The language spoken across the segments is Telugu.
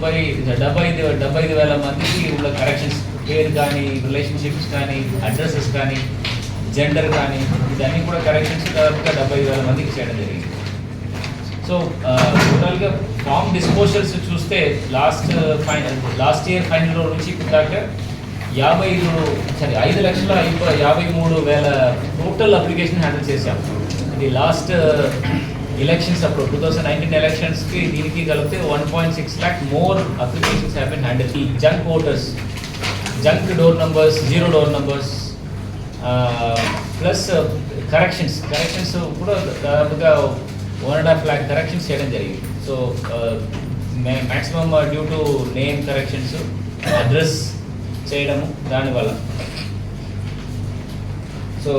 డెబ్బై డెబ్బై ఐదు డెబ్బై ఐదు వేల మందికి ఉన్న కరెక్షన్స్ పేరు కానీ రిలేషన్షిప్స్ కానీ అడ్రసెస్ కానీ జెండర్ కానీ ఇదన్నీ కూడా కరెక్షన్స్ దాదాపుగా డెబ్బై ఐదు వేల మందికి చేయడం జరిగింది. సో టోటల్గా ఫామ్ డిస్పోజల్స్ చూస్తే last final last year final నుంచి ఇప్పుడు దాకా యాభై ఐదు సారీ ఐదు లక్షల యాభై మూడు వేల టోటల్ అప్లికేషన్ హ్యాండిల్ చేశాం. ఇది లాస్ట్ ఎలక్షన్స్ అప్పుడు టూ థౌసండ్ నైన్టీన్ ఎలక్షన్స్కి దీనికి కలిపితే one point six lakh more applications have been handled ఈ junk voters junk door numbers zero door numbers plus corrections corrections కూడా దాదాపుగా one and half lakh corrections చేయడం జరిగింది. So maximum due to name corrections address చేయడము దానివల్ల. సో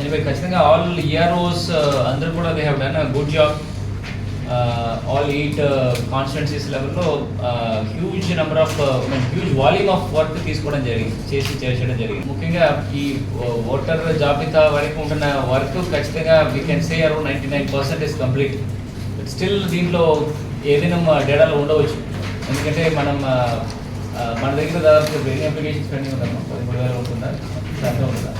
ఎనివే ఖచ్చితంగా ఆల్ ఇయర్ఓస్ uh, అందరూ కూడా they have done good job all eight constituencies లెవెల్లో huge number of huge volume of work తీసుకోవడం జరిగింది చేసి చేర్చడం జరిగింది. ముఖ్యంగా ఈ uh, ఓటర్ జాబితా వరకు ఉంటున్న వర్క్ ఖచ్చితంగా we can say around ninety nine percent is complete still దీంట్లో ఏదైనా డేటాలో ఉండవచ్చు. ఎందుకంటే మనం uh, మన దగ్గర దాదాపు ఎన్ని అప్లికేషన్స్ పెండింగ్ ఉందమ్మా పదిమూడు వేలు ఉంటుందా? దాంట్లో ఉంటుందా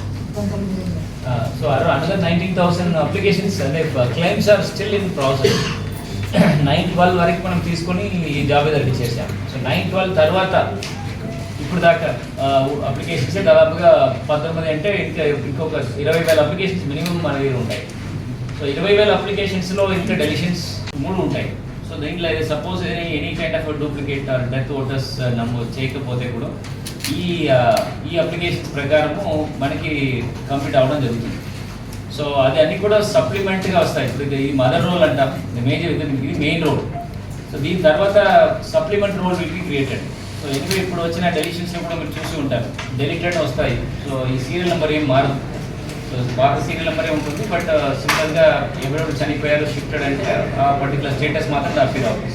so around another nineteen thousand applications అంటే claims are still in process nine twelve వరకు మనం తీసుకొని ఈ జాబ్ దగ్గరికి చేసాం సో నైన్ ట్వెల్వ్ తర్వాత ఇప్పుడు దాకా అప్లికేషన్స్ దాదాపుగా పంతొమ్మిది అంటే ఇంకా ఇంకొక ఇరవై వేల అప్లికేషన్స్ మినిమం మన దగ్గర ఉంటాయి. సో ఇరవై వేల అప్లికేషన్స్లో ఇంకా డెలిషన్స్ మూడు ఉంటాయి. సో దీంట్లో suppose any any kind of duplicate or death voters నమోదు చేయకపోతే కూడా ఈ ఈ అప్లికేషన్స్ ప్రకారము మనకి కంప్లీట్ అవ్వడం జరుగుతుంది. సో అది అన్ని కూడా సప్లిమెంట్గా వస్తాయి. ఇప్పుడు ఇది మదర్ రోల్ అంటాం మేజర్ ఇది మెయిన్ రోల్ సో దీని తర్వాత supplement roll will be created so anyway ఇప్పుడు వచ్చిన డెలిషన్స్లో కూడా మీరు చూసి ఉంటారు. డెలిటెడ్ వస్తాయి. సో ఈ సీరియల్ నెంబర్ ఏం మారదు. సో పాత సీరియల్ నెంబరే ఉంటుంది బట్ సింపుల్గా uh, ఎవరెవరు చనిపోయారు షిఫ్టెడ్ అంటే ఆ పర్టికులర్ స్టేటస్ మాత్రం అప్పీర్ అవుతుంది